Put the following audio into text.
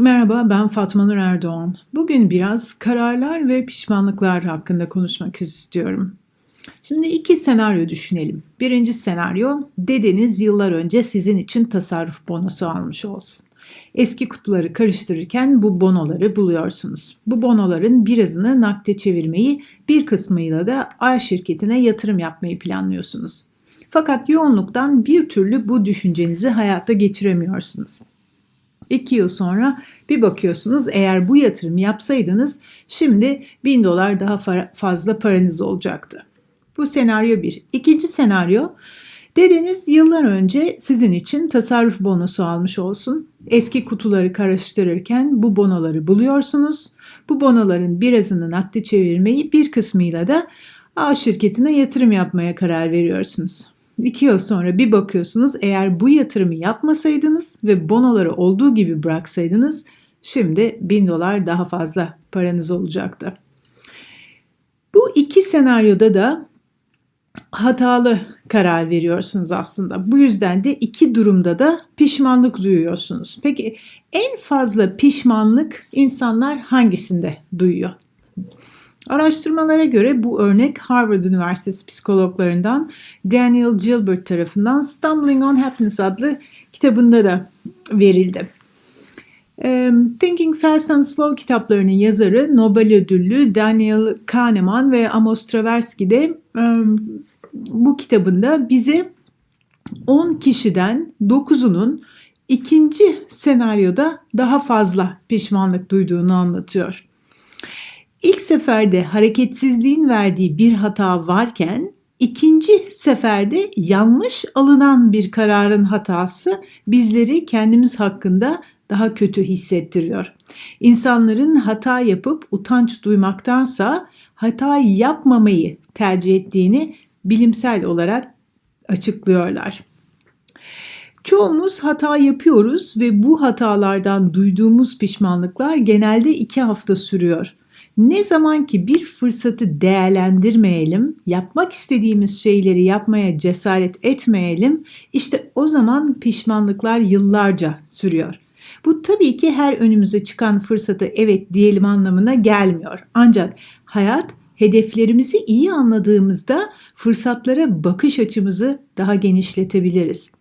Merhaba, ben Fatma Nur Erdoğan. Bugün biraz kararlar ve pişmanlıklar hakkında konuşmak istiyorum. Şimdi iki senaryo düşünelim. Birinci senaryo, dedeniz yıllar önce sizin için tasarruf bonosu almış olsun. Eski kutuları karıştırırken bu bonoları buluyorsunuz. Bu bonoların birazını nakde çevirmeyi, bir kısmıyla da A şirketine yatırım yapmayı planlıyorsunuz. Fakat yoğunluktan bir türlü bu düşüncenizi hayata geçiremiyorsunuz. İki yıl sonra bir bakıyorsunuz eğer bu yatırım yapsaydınız şimdi bin dolar daha fazla paranız olacaktı. Bu senaryo bir. İkinci senaryo dedeniz yıllar önce sizin için tasarruf bonosu almış olsun. Eski kutuları karıştırırken bu bonoları buluyorsunuz. Bu bonoların birazını nakdi çevirmeyi bir kısmıyla da A şirketine yatırım yapmaya karar veriyorsunuz. İki yıl sonra bir bakıyorsunuz eğer bu yatırımı yapmasaydınız ve bonoları olduğu gibi bıraksaydınız şimdi bin dolar daha fazla paranız olacaktı. Bu iki senaryoda da hatalı karar veriyorsunuz aslında. Bu yüzden de iki durumda da pişmanlık duyuyorsunuz. Peki en fazla pişmanlık insanlar hangisinde duyuyor? Araştırmalara göre bu örnek Harvard Üniversitesi psikologlarından Daniel Gilbert tarafından Stumbling on Happiness adlı kitabında da verildi. Thinking Fast and Slow kitaplarının yazarı Nobel ödüllü Daniel Kahneman ve Amos Tversky de bu kitabında bize 10 kişiden 9'unun ikinci senaryoda daha fazla pişmanlık duyduğunu anlatıyor. Seferde hareketsizliğin verdiği bir hata varken ikinci seferde yanlış alınan bir kararın hatası bizleri kendimiz hakkında daha kötü hissettiriyor. İnsanların hata yapıp utanç duymaktansa hata yapmamayı tercih ettiğini bilimsel olarak açıklıyorlar. Çoğumuz hata yapıyoruz ve bu hatalardan duyduğumuz pişmanlıklar genelde iki hafta sürüyor. Ne zaman ki bir fırsatı değerlendirmeyelim, yapmak istediğimiz şeyleri yapmaya cesaret etmeyelim, işte o zaman pişmanlıklar yıllarca sürüyor. Bu tabii ki her önümüze çıkan fırsatı evet diyelim anlamına gelmiyor. Ancak hayat hedeflerimizi iyi anladığımızda fırsatlara bakış açımızı daha genişletebiliriz.